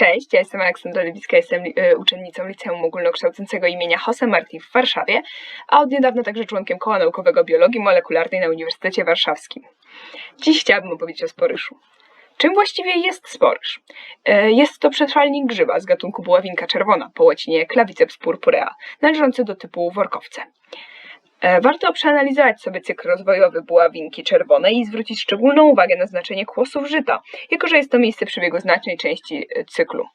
Cześć, ja jestem Aleksandra Lewicka, jestem e, uczennicą Liceum Ogólnokształcącego imienia Jose Marti w Warszawie, a od niedawna także członkiem Koła Naukowego Biologii Molekularnej na Uniwersytecie Warszawskim. Dziś chciałabym opowiedzieć o sporyszu. Czym właściwie jest sporyż? E, Jest to przetrwalnik grzyba z gatunku buławinka czerwona, po łacinie Claviceps purpurea, należący do typu workowce. E, Warto przeanalizować sobie cykl rozwojowy buławinki czerwonej i zwrócić szczególną uwagę na znaczenie kłosów żyta, jako że jest to miejsce przebiegu znacznej części e, cyklu.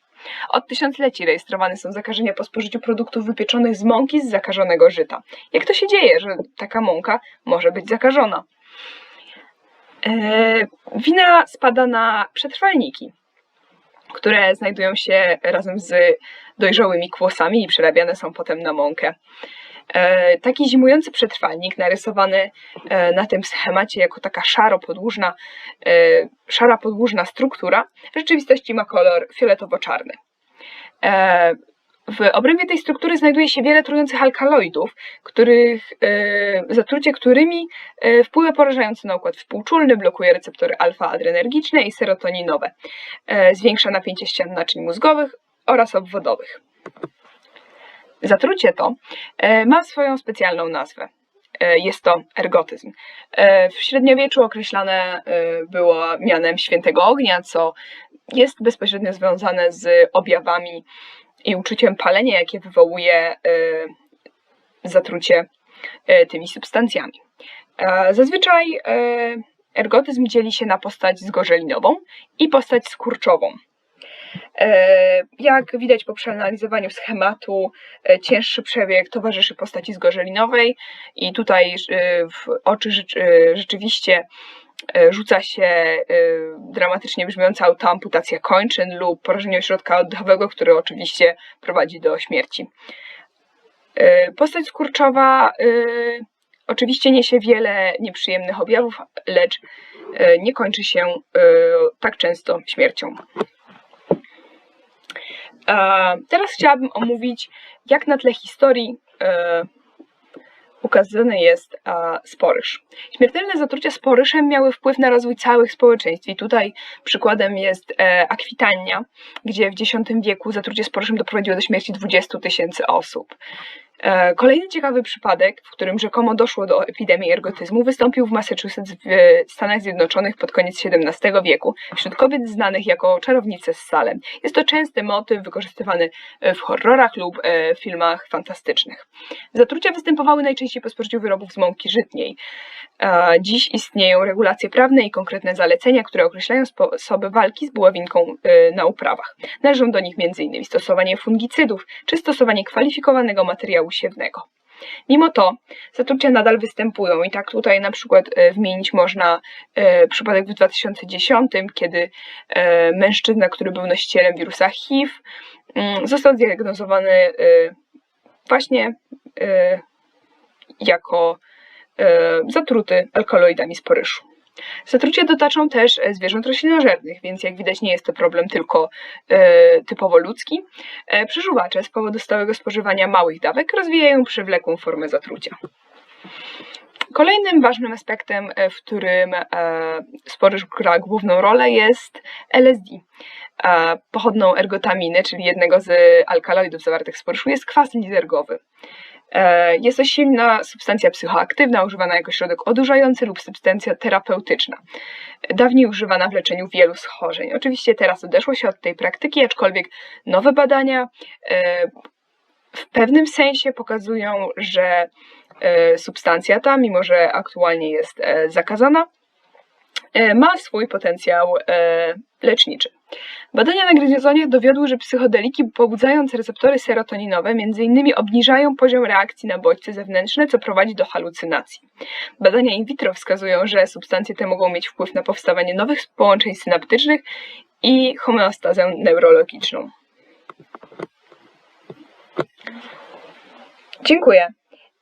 Od tysiącleci rejestrowane są zakażenia po spożyciu produktów wypieczonych z mąki z zakażonego żyta. Jak to się dzieje, że taka mąka może być zakażona? E, wina spada na przetrwalniki, które znajdują się razem z dojrzałymi kłosami i przerabiane są potem na mąkę. E, Taki zimujący przetrwalnik narysowany e, na tym schemacie jako taka szaro-podłużna, e, szara podłużna struktura w rzeczywistości ma kolor fioletowo-czarny. W obrębie tej struktury znajduje się wiele trujących alkaloidów, których, zatrucie którymi wpływa porażający na układ współczulny, blokuje receptory alfa-adrenergiczne i serotoninowe, zwiększa napięcie ścian naczyń mózgowych oraz obwodowych. Zatrucie to e, ma swoją specjalną nazwę. E, Jest to ergotyzm. E, W średniowieczu określane było mianem świętego ognia, co jest bezpośrednio związane z objawami i uczuciem palenia, jakie wywołuje zatrucie tymi substancjami. Zazwyczaj ergotyzm dzieli się na postać zgorzelinową i postać skurczową. E, Jak widać po przeanalizowaniu schematu, e, cięższy przebieg towarzyszy postaci zgorzelinowej i tutaj e, w oczy rzecz- rzeczywiście rzuca się dramatycznie brzmiąca autoamputacja kończyn lub porażenie ośrodka oddechowego, które oczywiście prowadzi do śmierci. Postać skurczowa oczywiście niesie wiele nieprzyjemnych objawów, lecz nie kończy się tak często śmiercią. Teraz chciałabym omówić, jak na tle historii e, ukazany jest sporyż. Śmiertelne zatrucia sporyżem miały wpływ na rozwój całych społeczeństw. I tutaj przykładem jest e, Akwitania, gdzie w X wieku zatrucie sporyżem doprowadziło do śmierci 20 tysięcy osób. E, Kolejny ciekawy przypadek, w którym rzekomo doszło do epidemii ergotyzmu, wystąpił w Massachusetts w Stanach Zjednoczonych pod koniec XVII wieku wśród kobiet znanych jako czarownice z Salem. Jest to częsty motyw wykorzystywany e, w horrorach lub e, filmach fantastycznych. Zatrucia występowały najczęściej po spożyciu wyrobów z mąki żytniej. Dziś istnieją regulacje prawne i konkretne zalecenia, które określają sposoby walki z buławinką na uprawach. Należą do nich m.in. stosowanie fungicydów czy stosowanie kwalifikowanego materiału siewnego. Mimo to zatrucia nadal występują i tak tutaj na przykład e, wymienić można e, przypadek w 2010, kiedy e, mężczyzna, który był nosicielem wirusa HIV, mm, został zdiagnozowany właśnie jako zatruty alkaloidami z poryszu. Zatrucia dotyczą też e, zwierząt roślinożernych, więc jak widać nie jest to problem tylko e, typowo ludzki. E, przeżuwacze z powodu stałego spożywania małych dawek rozwijają przewlekłą formę zatrucia. Kolejnym ważnym aspektem, e, w którym e, sporyż gra główną rolę jest LSD. E, pochodną ergotaminy, czyli jednego z alkaloidów zawartych w sporyszu, jest kwas lizergowy. E, Jest to silna substancja psychoaktywna, używana jako środek odurzający lub substancja terapeutyczna. Dawniej używana w leczeniu wielu schorzeń. Oczywiście teraz odeszło się od tej praktyki, aczkolwiek nowe badania e, w pewnym sensie pokazują, że e, substancja ta, mimo że aktualnie jest zakazana, ma swój potencjał leczniczy. Badania na gryzoniach dowiodły, że psychodeliki pobudzając receptory serotoninowe m.in. obniżają poziom reakcji na bodźce zewnętrzne, co prowadzi do halucynacji. Badania in vitro wskazują, że substancje te mogą mieć wpływ na powstawanie nowych połączeń synaptycznych i homeostazę neurologiczną. Dziękuję.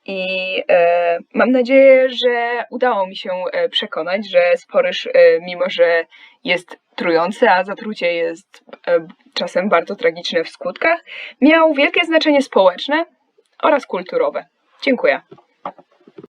I e, mam nadzieję, że udało mi się e, przekonać, że sporyż, e, mimo że jest trujący, a zatrucie jest e, czasem bardzo tragiczne w skutkach, miał wielkie znaczenie społeczne oraz kulturowe. Dziękuję.